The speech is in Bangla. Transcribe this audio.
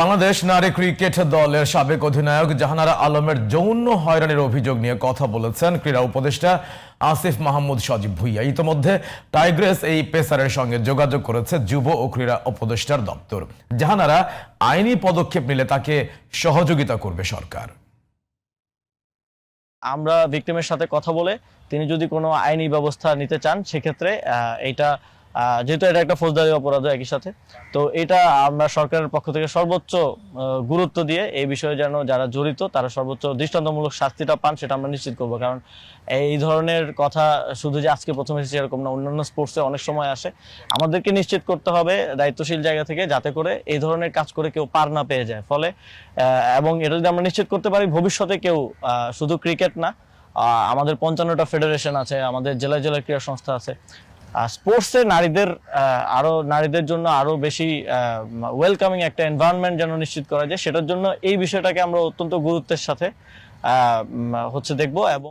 বাংলাদেশ নারী ক্রিকেট দলের সাবেক অধিনায়ক জাহানারা আলমের যৌন হয়রানির অভিযোগ নিয়ে কথা বলেছেন ক্রীড়া উপদেষ্টা আসিফ মাহমুদ সজীব ভুইয়া। ইতোমধ্যে টাইগ্রেস এই পেসারের সঙ্গে যোগাযোগ করেছে যুব ও ক্রীড়া উপদেষ্টার দপ্তর। জাহানারা আইনি পদক্ষেপ নিলে তাকে সহযোগিতা করবে সরকার। আমরা ভিকটিমের সাথে কথা বলে তিনি যদি কোনো আইনি ব্যবস্থা নিতে চান সেক্ষেত্রে আহ, যেহেতু এটা একটা ফৌজদারি অপরাধ একই সাথে। তো এটা আমরা সরকারের পক্ষ থেকে সর্বোচ্চ গুরুত্ব দিয়ে এই বিষয়ে যেন যারা জড়িত, তারা সর্বোচ্চ দৃষ্টান্তমূলক শাস্তিটা পান, সেটা আমরা নিশ্চিত করব। কারণ এই ধরনের কথা শুধু যে আজকে প্রথমে এসেছে এরকম না, অন্যান্য স্পোর্টসে অনেক সময় আসে। আমাদেরকে নিশ্চিত করতে হবে দায়িত্বশীল জায়গা থেকে যাতে করে এই ধরনের কাজ করে কেউ পার না পেয়ে যায়। ফলে এবং এটা যদি আমরা নিশ্চিত করতে পারি, ভবিষ্যতে কেউ শুধু ক্রিকেট না আমাদের পঞ্চান্নটা ফেডারেশন আছে, আমাদের জেলায় জেলায় ক্রীড়া সংস্থা আছে। স্পোর্টসে নারীদের আরও আরও নারীদের জন্য আরও বেশি ওয়েলকামিং একটা এনভায়রনমেন্ট যেন নিশ্চিত করা যায়, সেটার জন্য এই বিষয়টাকে আমরা অত্যন্ত গুরুত্বের সাথে হচ্ছে দেখব এবং